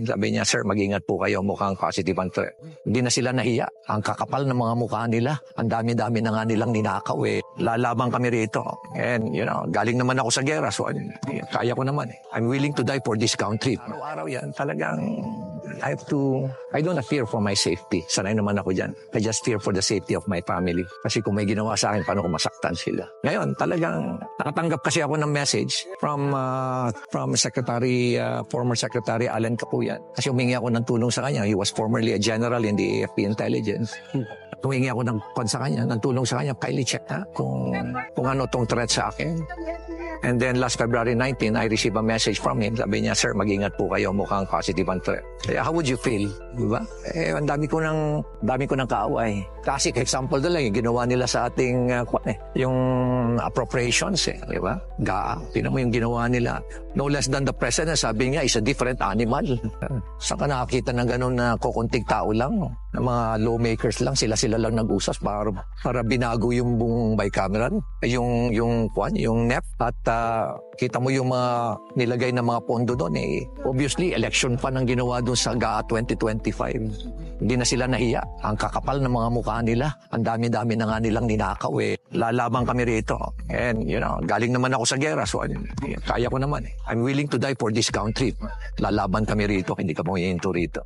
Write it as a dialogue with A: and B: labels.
A: Sabi niya, sir, mag-ingat po kayo. Mukhang positive ang threat. Hindi na sila nahiya. Ang kakapal ng mga mukha nila. Ang dami-dami na nga nilang ninakaw eh. Lalaban kami rito. And, you know, galing naman ako sa gera. So, kaya ko naman eh. I'm willing to die for this country. Araw-araw yan. Talagang I have to, I don't fear for my safety. Sanay naman ako dyan. I just fear for the safety of my family. Kasi kung may ginawa sa akin, paano kung masaktan sila? Ngayon, talagang nakatanggap kasi ako ng message from uh, from Secretary, uh, former Secretary Alan Capuyan. Kasi humingi ako ng tulong sa kanya. He was formerly a general in the AFP Intelligence. Humingi ako ng kon sa kanya, ng tulong sa kanya. Kylie, check ha, kung, kung ano tong threat sa akin. And then last February 19, I received a message from him. Sabi niya, Sir, mag-ingat po kayo. Mukhang positive ang threat. Eh, how would you feel? Di ba? Eh, ang dami ko ng, dami ko ng kaaway. Classic example na lang, yung ginawa nila sa ating, uh, eh, yung appropriations eh. Di ba? GAA. Tinan mo yung ginawa nila. No less than the president, sabi niya, is a different animal. Saan ka nakakita ng ganun na kukunting tao lang? Na mga lawmakers lang, sila-sila lang nag-usas para, para binago yung buong bicameral. Yung, yung, kwan, yung NEP. At ah, kita mo yung mga nilagay na mga pondo doon eh. Obviously, election pa nang ginawa doon sa GAA 2025. Hindi na sila nahiya. Ang kakapal ng mga mukha nila. Ang dami-dami na nga nilang ninakaw eh. Lalaban kami rito. And, you know, galing naman ako sa gera. So, kaya ko naman eh. I'm willing to die for this country. Lalaban kami rito. Hindi ka mo rito.